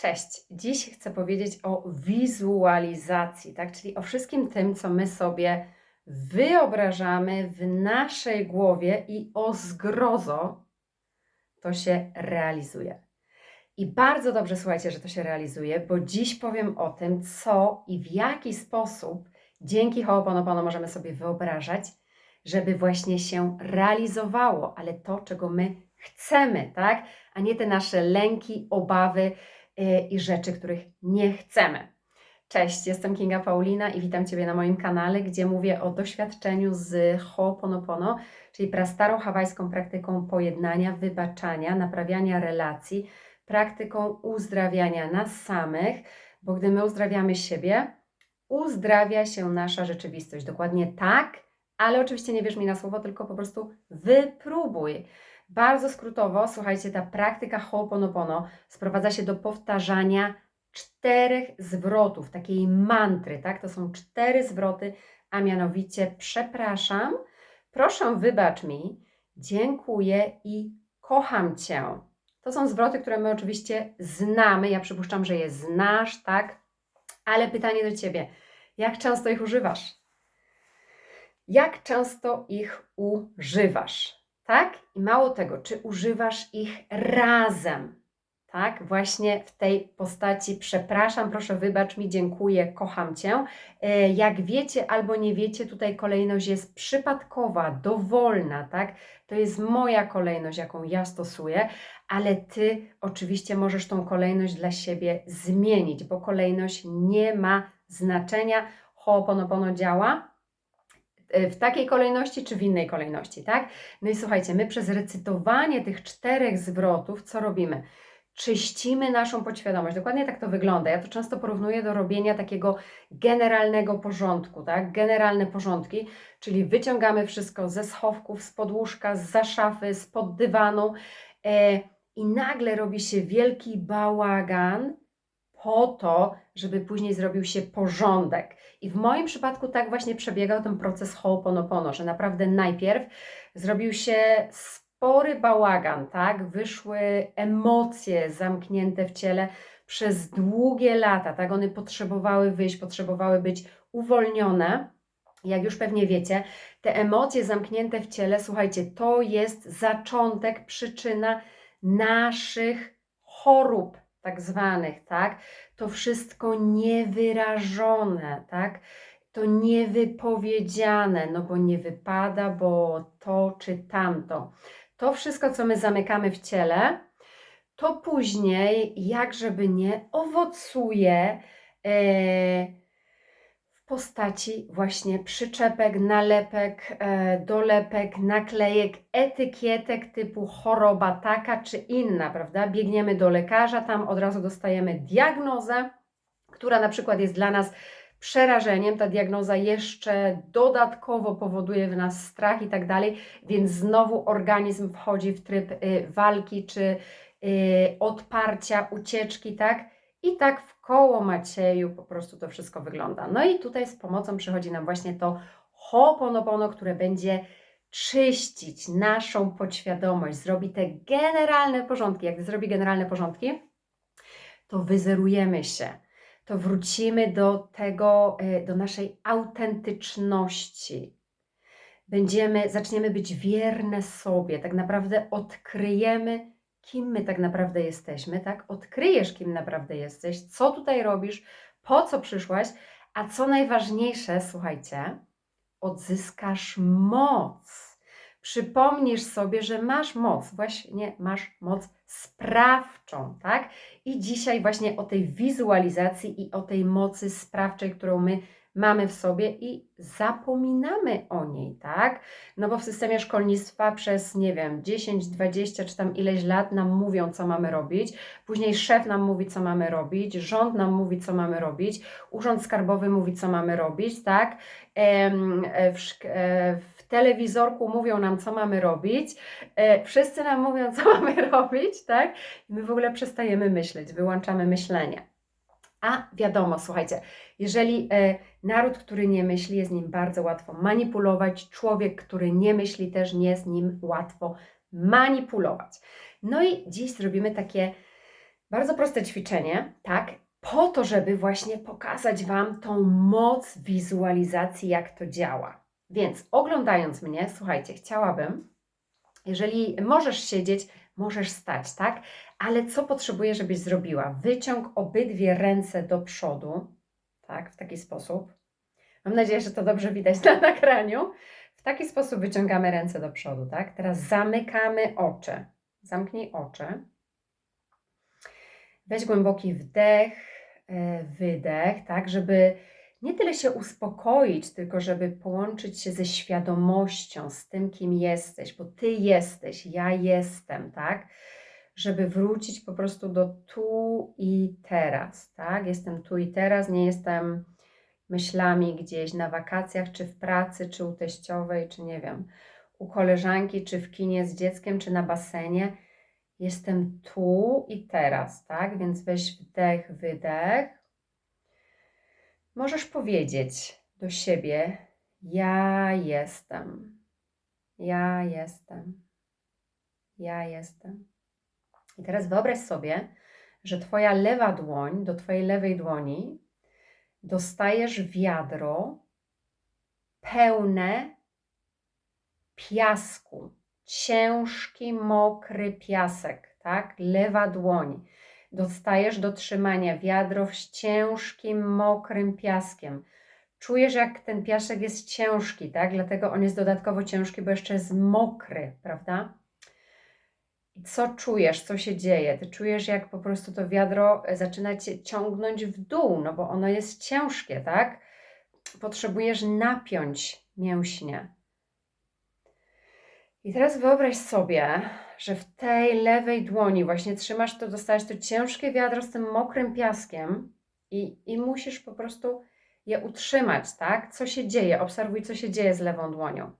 Cześć. Dziś chcę powiedzieć o wizualizacji, tak? Czyli o wszystkim tym, co my sobie wyobrażamy w naszej głowie i o zgrozo to się realizuje. I bardzo dobrze słuchajcie, że to się realizuje, bo dziś powiem o tym, co i w jaki sposób dzięki Ho'oponopono możemy sobie wyobrażać, żeby właśnie się realizowało, ale to, czego my chcemy, tak? A nie te nasze lęki, obawy, i rzeczy, których nie chcemy. Cześć, jestem Kinga Paulina i witam Ciebie na moim kanale, gdzie mówię o doświadczeniu z Ho'oponopono, czyli prastarą hawajską praktyką pojednania, wybaczania, naprawiania relacji, praktyką uzdrawiania nas samych, bo gdy my uzdrawiamy siebie, uzdrawia się nasza rzeczywistość. Dokładnie tak, ale oczywiście nie wierz mi na słowo, tylko po prostu wypróbuj. Bardzo skrótowo, słuchajcie, ta praktyka Ho'oponopono sprowadza się do powtarzania czterech zwrotów, takiej mantry, tak? To są cztery zwroty, a mianowicie przepraszam, proszę wybacz mi, dziękuję i kocham Cię. To są zwroty, które my oczywiście znamy, ja przypuszczam, że je znasz, tak? Ale pytanie do Ciebie, jak często ich używasz? Jak często ich używasz? Tak? I mało tego, czy używasz ich razem, tak? Właśnie w tej postaci przepraszam, proszę wybacz mi, dziękuję, kocham Cię. E, jak wiecie albo nie wiecie, tutaj kolejność jest przypadkowa, dowolna, tak? To jest moja kolejność, jaką ja stosuję, ale Ty oczywiście możesz tą kolejność dla siebie zmienić, bo kolejność nie ma znaczenia. Ho'oponopono działa w takiej kolejności czy w innej kolejności, tak? No i słuchajcie, my przez recytowanie tych czterech zwrotów, co robimy? Czyścimy naszą podświadomość. Dokładnie tak to wygląda. Ja to często porównuję do robienia takiego generalnego porządku, tak? Generalne porządki, czyli wyciągamy wszystko ze schowków, z podłóżka, z za szafy, spod dywanu e, i nagle robi się wielki bałagan po to, żeby później zrobił się porządek. I w moim przypadku tak właśnie przebiegał ten proces Ho'oponopono, że naprawdę najpierw zrobił się spory bałagan, tak? Wyszły emocje zamknięte w ciele przez długie lata, tak? One potrzebowały wyjść, potrzebowały być uwolnione. Jak już pewnie wiecie, te emocje zamknięte w ciele, słuchajcie, to jest zaczątek, przyczyna naszych chorób, tak zwanych, tak? To wszystko niewyrażone, tak? To niewypowiedziane, no bo nie wypada, bo to czy tamto. To wszystko, co my zamykamy w ciele, to później, jak żeby nie, owocuje. E, postaci właśnie przyczepek, nalepek, e, dolepek, naklejek, etykietek typu choroba taka czy inna, prawda? Biegniemy do lekarza, tam od razu dostajemy diagnozę, która na przykład jest dla nas przerażeniem. Ta diagnoza jeszcze dodatkowo powoduje w nas strach i tak dalej, więc znowu organizm wchodzi w tryb y, walki czy y, odparcia, ucieczki, tak? I tak w koło Macieju po prostu to wszystko wygląda. No i tutaj z pomocą przychodzi nam właśnie to Ho'oponopono, które będzie czyścić naszą podświadomość, zrobi te generalne porządki. Jak zrobi generalne porządki, to wyzerujemy się, to wrócimy do tego, e, do naszej autentyczności. Będziemy, zaczniemy być wierne sobie, tak naprawdę odkryjemy kim my tak naprawdę jesteśmy, tak? Odkryjesz, kim naprawdę jesteś, co tutaj robisz, po co przyszłaś, a co najważniejsze, słuchajcie, odzyskasz moc. Przypomnisz sobie, że masz moc, właśnie masz moc sprawczą, tak? I dzisiaj właśnie o tej wizualizacji i o tej mocy sprawczej, którą my mamy w sobie i zapominamy o niej, tak? No bo w systemie szkolnictwa przez, nie wiem, 10, 20 czy tam ileś lat nam mówią, co mamy robić, później szef nam mówi, co mamy robić, rząd nam mówi, co mamy robić, urząd skarbowy mówi, co mamy robić, tak? E, w, e, w telewizorku mówią nam, co mamy robić, e, wszyscy nam mówią, co mamy robić, tak? I my w ogóle przestajemy myśleć, wyłączamy myślenie. A wiadomo, słuchajcie, jeżeli e, naród, który nie myśli, jest nim bardzo łatwo manipulować, człowiek, który nie myśli, też nie jest nim łatwo manipulować. No i dziś zrobimy takie Bardzo proste ćwiczenie, tak? Po to, żeby właśnie pokazać Wam tą moc wizualizacji, jak to działa. Więc oglądając mnie, słuchajcie, chciałabym, jeżeli możesz siedzieć, możesz stać, tak? Ale co potrzebuję, żebyś zrobiła? Wyciąg obydwie ręce do przodu, tak? W taki sposób. Mam nadzieję, że to dobrze widać na nagraniu. W taki sposób wyciągamy ręce do przodu, tak? Teraz zamykamy oczy. Zamknij oczy. Weź głęboki wdech, e, wydech, tak, żeby nie tyle się uspokoić, tylko żeby połączyć się ze świadomością, z tym, kim jesteś, bo ty jesteś, ja jestem, tak? Żeby wrócić po prostu do tu i teraz, tak? Jestem tu i teraz, nie jestem myślami gdzieś na wakacjach, czy w pracy, czy u teściowej, czy nie wiem, u koleżanki, czy w kinie z dzieckiem, czy na basenie. Jestem tu i teraz, tak? Więc weź wdech, wydech. Możesz powiedzieć do siebie: Ja jestem. Ja jestem. Ja jestem. I teraz wyobraź sobie, że Twoja lewa dłoń do Twojej lewej dłoni dostajesz wiadro pełne piasku, ciężki, mokry piasek, tak? Lewa dłoń. Dostajesz do trzymania wiadro z ciężkim, mokrym piaskiem. Czujesz, jak ten piasek jest ciężki, tak? Dlatego on jest dodatkowo ciężki, bo jeszcze jest mokry, prawda? Co czujesz, co się dzieje? Ty czujesz, jak po prostu to wiadro zaczyna cię ciągnąć w dół, no bo ono jest ciężkie, tak? Potrzebujesz napiąć mięśnie. I teraz wyobraź sobie, że w tej lewej dłoni właśnie trzymasz to, dostałeś to ciężkie wiadro z tym mokrym piaskiem i, i musisz po prostu je utrzymać, tak? Co się dzieje? Obserwuj, co się dzieje z lewą dłonią.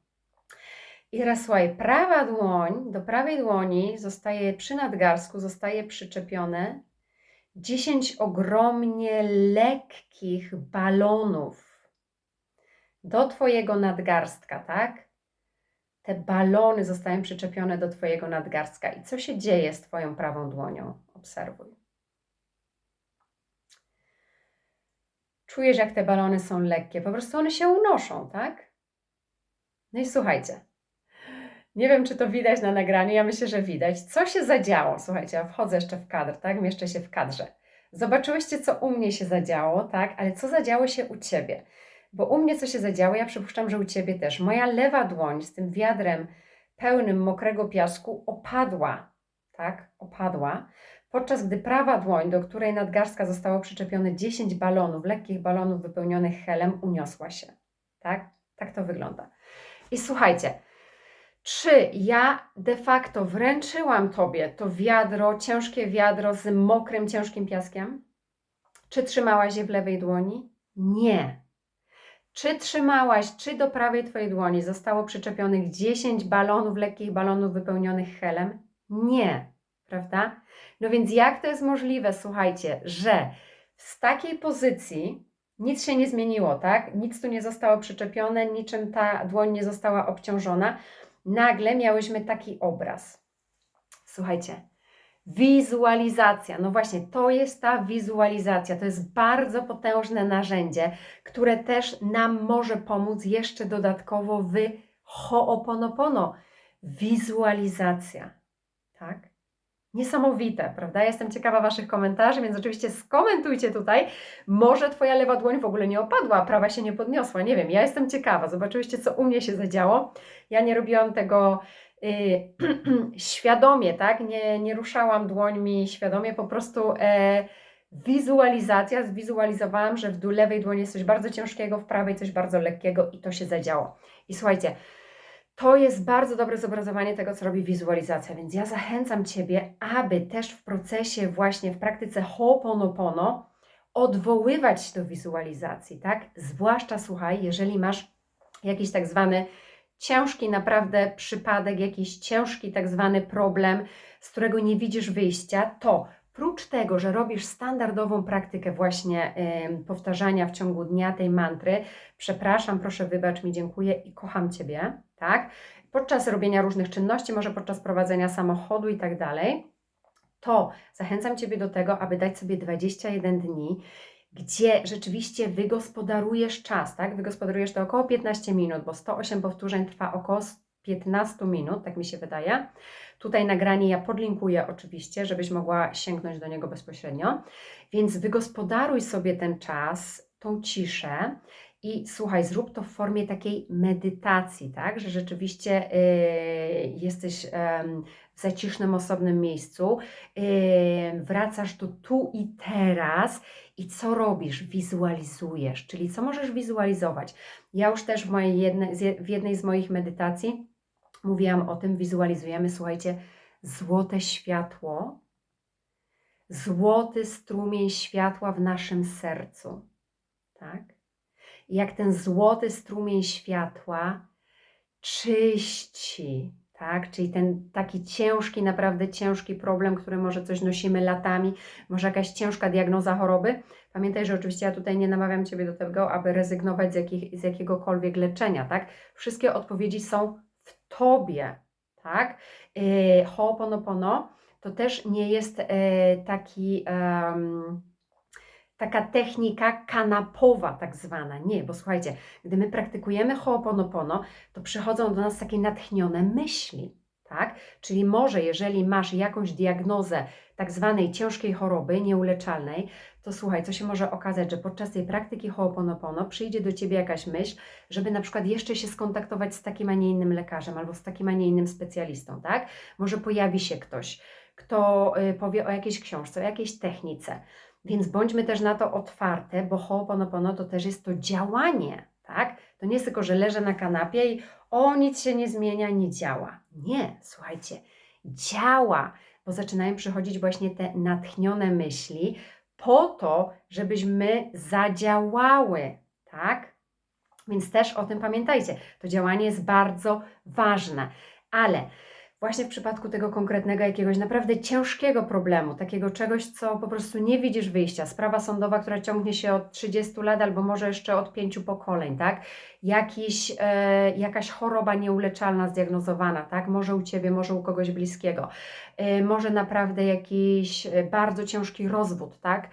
I teraz słuchaj, prawa dłoń, do prawej dłoni zostaje przy nadgarstku, zostaje przyczepione 10 ogromnie lekkich balonów do Twojego nadgarstka, tak? Te balony zostają przyczepione do Twojego nadgarstka. I co się dzieje z Twoją prawą dłonią? Obserwuj. Czujesz, jak te balony są lekkie, po prostu one się unoszą, tak? No i słuchajcie, nie wiem, czy to widać na nagraniu, ja myślę, że widać. Co się zadziało? Słuchajcie, ja wchodzę jeszcze w kadr, tak? Mieszczę się w kadrze. Zobaczyłyście, co u mnie się zadziało, tak? Ale co zadziało się u Ciebie? Bo u mnie co się zadziało, ja przypuszczam, że u Ciebie też. Moja lewa dłoń z tym wiadrem pełnym mokrego piasku opadła, tak? Opadła. Podczas gdy prawa dłoń, do której nadgarstka zostało przyczepione 10 balonów, lekkich balonów wypełnionych helem, uniosła się, tak? Tak to wygląda. I słuchajcie, czy ja de facto wręczyłam Tobie to wiadro, ciężkie wiadro z mokrym, ciężkim piaskiem? Czy trzymałaś je w lewej dłoni? Nie. Czy trzymałaś, czy do prawej Twojej dłoni zostało przyczepionych 10 balonów, lekkich balonów wypełnionych helem? Nie, prawda? No więc jak to jest możliwe, słuchajcie, że z takiej pozycji nic się nie zmieniło, tak? Nic tu nie zostało przyczepione, niczym ta dłoń nie została obciążona nagle miałyśmy taki obraz. Słuchajcie, wizualizacja. No właśnie, to jest ta wizualizacja. To jest bardzo potężne narzędzie, które też nam może pomóc jeszcze dodatkowo w Ho'oponopono. Wizualizacja. Tak? Niesamowite, prawda? jestem ciekawa Waszych komentarzy, więc oczywiście skomentujcie tutaj. Może Twoja lewa dłoń w ogóle nie opadła, prawa się nie podniosła. Nie wiem, ja jestem ciekawa. Zobaczyłyście, co u mnie się zadziało. Ja nie robiłam tego yy, świadomie, tak? Nie, nie ruszałam dłońmi świadomie, po prostu e, wizualizacja. Zwizualizowałam, że w lewej dłoni jest coś bardzo ciężkiego, w prawej coś bardzo lekkiego i to się zadziało. I słuchajcie, to jest bardzo dobre zobrazowanie tego, co robi wizualizacja, więc ja zachęcam Ciebie, aby też w procesie, właśnie w praktyce Ho'oponopono odwoływać się do wizualizacji, tak? Zwłaszcza, słuchaj, jeżeli masz jakiś tak zwany ciężki naprawdę przypadek, jakiś ciężki tak zwany problem, z którego nie widzisz wyjścia, to prócz tego, że robisz standardową praktykę właśnie powtarzania w ciągu dnia tej mantry, przepraszam, proszę, wybacz mi, dziękuję i kocham Ciebie, tak? Podczas robienia różnych czynności, może podczas prowadzenia samochodu i tak dalej, to zachęcam Ciebie do tego, aby dać sobie 21 dni, gdzie rzeczywiście wygospodarujesz czas, tak? Wygospodarujesz to około 15 minut, bo 108 powtórzeń trwa około 15 minut, tak mi się wydaje. Tutaj nagranie ja podlinkuję oczywiście, żebyś mogła sięgnąć do niego bezpośrednio. Więc wygospodaruj sobie ten czas, tą ciszę i słuchaj, zrób to w formie takiej medytacji, tak? Że rzeczywiście yy, jesteś w zacisznym, osobnym miejscu, yy, wracasz do tu i teraz i co robisz? Wizualizujesz, czyli co możesz wizualizować? Ja już też w, mojej jednej, w jednej z moich medytacji mówiłam o tym, wizualizujemy, słuchajcie, złote światło, złoty strumień światła w naszym sercu, tak? Jak ten złoty strumień światła czyści, tak? Czyli ten taki ciężki, naprawdę ciężki problem, który może coś nosimy latami, może jakaś ciężka diagnoza choroby. Pamiętaj, że oczywiście ja tutaj nie namawiam Ciebie do tego, aby rezygnować z, jakich, z jakiegokolwiek leczenia, tak? Wszystkie odpowiedzi są w Tobie, tak? Yy, Ho'oponopono to też nie jest yy, taki... taka technika kanapowa tak zwana. Nie, bo słuchajcie, gdy my praktykujemy Ho'oponopono, to przychodzą do nas takie natchnione myśli, tak? Czyli może jeżeli masz jakąś diagnozę tak zwanej ciężkiej choroby nieuleczalnej, to słuchaj, co się może okazać, że podczas tej praktyki Ho'oponopono przyjdzie do Ciebie jakaś myśl, żeby na przykład jeszcze się skontaktować z takim, a nie innym lekarzem albo z takim, a nie innym specjalistą, tak? Może pojawi się ktoś, kto y, powie o jakiejś książce, o jakiejś technice, więc bądźmy też na to otwarte, bo Ho'oponopono to też jest to działanie, tak? To nie jest tylko, że leżę na kanapie i o, nic się nie zmienia, nie działa. Nie, słuchajcie, działa, bo zaczynają przychodzić właśnie te natchnione myśli po to, żebyśmy zadziałały, tak? Więc też o tym pamiętajcie. To działanie jest bardzo ważne, ale właśnie w przypadku tego konkretnego jakiegoś naprawdę ciężkiego problemu, takiego czegoś, co po prostu nie widzisz wyjścia, sprawa sądowa, która ciągnie się od 30 lat albo może jeszcze od pięciu pokoleń, tak? Jakiś, e, jakaś choroba nieuleczalna zdiagnozowana, tak? Może u Ciebie, może u kogoś bliskiego, e, może naprawdę jakiś e, bardzo ciężki rozwód, tak?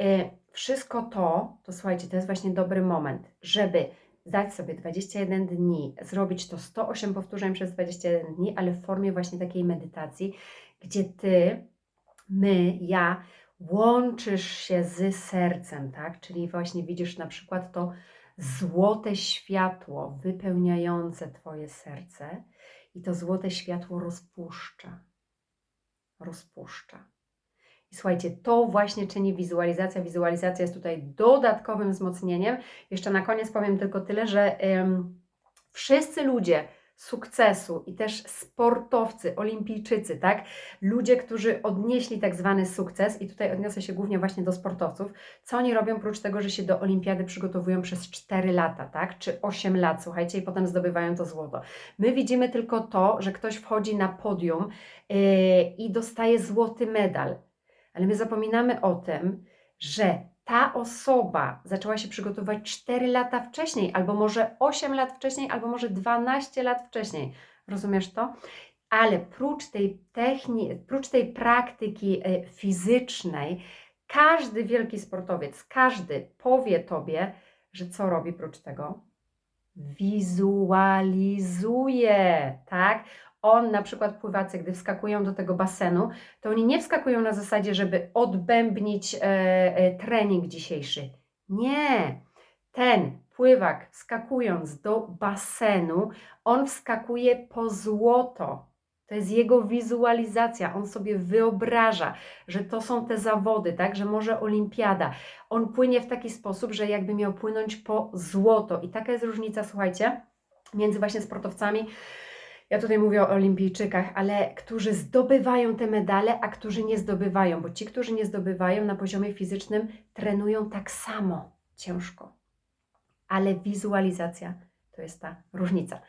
E, wszystko to, to słuchajcie, to jest właśnie dobry moment, żeby dać sobie 21 dni, zrobić to 108 powtórzeń przez 21 dni, ale w formie właśnie takiej medytacji, gdzie ty, my, ja łączysz się z sercem, tak? Czyli właśnie widzisz na przykład to złote światło wypełniające Twoje serce i to złote światło rozpuszcza. Rozpuszcza. I słuchajcie, to właśnie czyni wizualizacja. Wizualizacja jest tutaj dodatkowym wzmocnieniem. Jeszcze na koniec powiem tylko tyle, że ym, wszyscy ludzie sukcesu i też sportowcy, olimpijczycy, tak? Ludzie, którzy odnieśli tak zwany sukces i tutaj odniosę się głównie właśnie do sportowców. Co oni robią oprócz tego, że się do olimpiady przygotowują przez 4 lata, tak? Czy 8 lat, słuchajcie, i potem zdobywają to złoto. My widzimy tylko to, że ktoś wchodzi na podium yy, i dostaje złoty medal ale my zapominamy o tym, że ta osoba zaczęła się przygotowywać 4 lata wcześniej, albo może 8 lat wcześniej, albo może 12 lat wcześniej. Rozumiesz to? Ale prócz tej techniki, prócz tej praktyki e, fizycznej, każdy wielki sportowiec, każdy powie tobie, że co robi prócz tego? Wizualizuje, tak? On, na przykład pływacy, gdy wskakują do tego basenu, to oni nie wskakują na zasadzie, żeby odbębnić e, e, trening dzisiejszy. Nie. Ten pływak, wskakując do basenu, on wskakuje po złoto. To jest jego wizualizacja. On sobie wyobraża, że to są te zawody, tak? Że może olimpiada. On płynie w taki sposób, że jakby miał płynąć po złoto. I taka jest różnica, słuchajcie, między właśnie sportowcami ja tutaj mówię o olimpijczykach, ale którzy zdobywają te medale, a którzy nie zdobywają, bo ci, którzy nie zdobywają na poziomie fizycznym, trenują tak samo ciężko. Ale wizualizacja to jest ta różnica.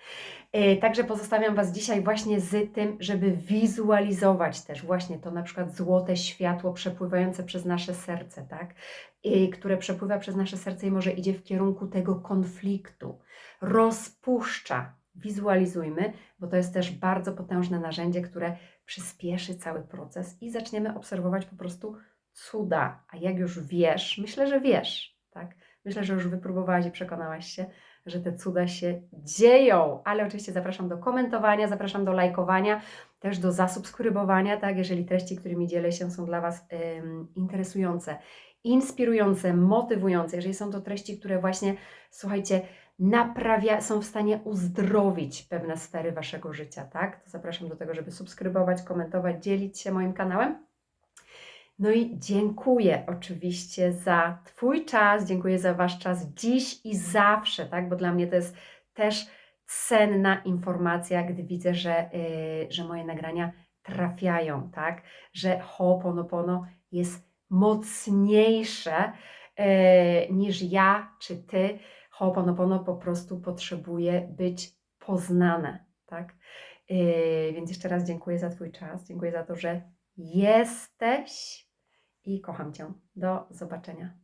E, także pozostawiam Was dzisiaj właśnie z tym, żeby wizualizować też właśnie to na przykład złote światło przepływające przez nasze serce, tak? I, które przepływa przez nasze serce i może idzie w kierunku tego konfliktu, rozpuszcza wizualizujmy, bo to jest też bardzo potężne narzędzie, które przyspieszy cały proces i zaczniemy obserwować po prostu cuda. A jak już wiesz, myślę, że wiesz, tak? Myślę, że już wypróbowałaś i przekonałaś się, że te cuda się dzieją. Ale oczywiście zapraszam do komentowania, zapraszam do lajkowania, też do zasubskrybowania, tak? Jeżeli treści, którymi dzielę się, są dla Was ym, interesujące, inspirujące, motywujące, jeżeli są to treści, które właśnie, słuchajcie, naprawia, są w stanie uzdrowić pewne sfery Waszego życia, tak? To zapraszam do tego, żeby subskrybować, komentować, dzielić się moim kanałem. No i dziękuję oczywiście za Twój czas, dziękuję za Wasz czas dziś i zawsze, tak? Bo dla mnie to jest też cenna informacja, gdy widzę, że, yy, że moje nagrania trafiają, tak? Że Ho'oponopono jest mocniejsze yy, niż ja czy Ty. Ho'oponopono po prostu potrzebuje być poznane, tak? Yy, więc jeszcze raz dziękuję za Twój czas, dziękuję za to, że jesteś i kocham Cię. Do zobaczenia.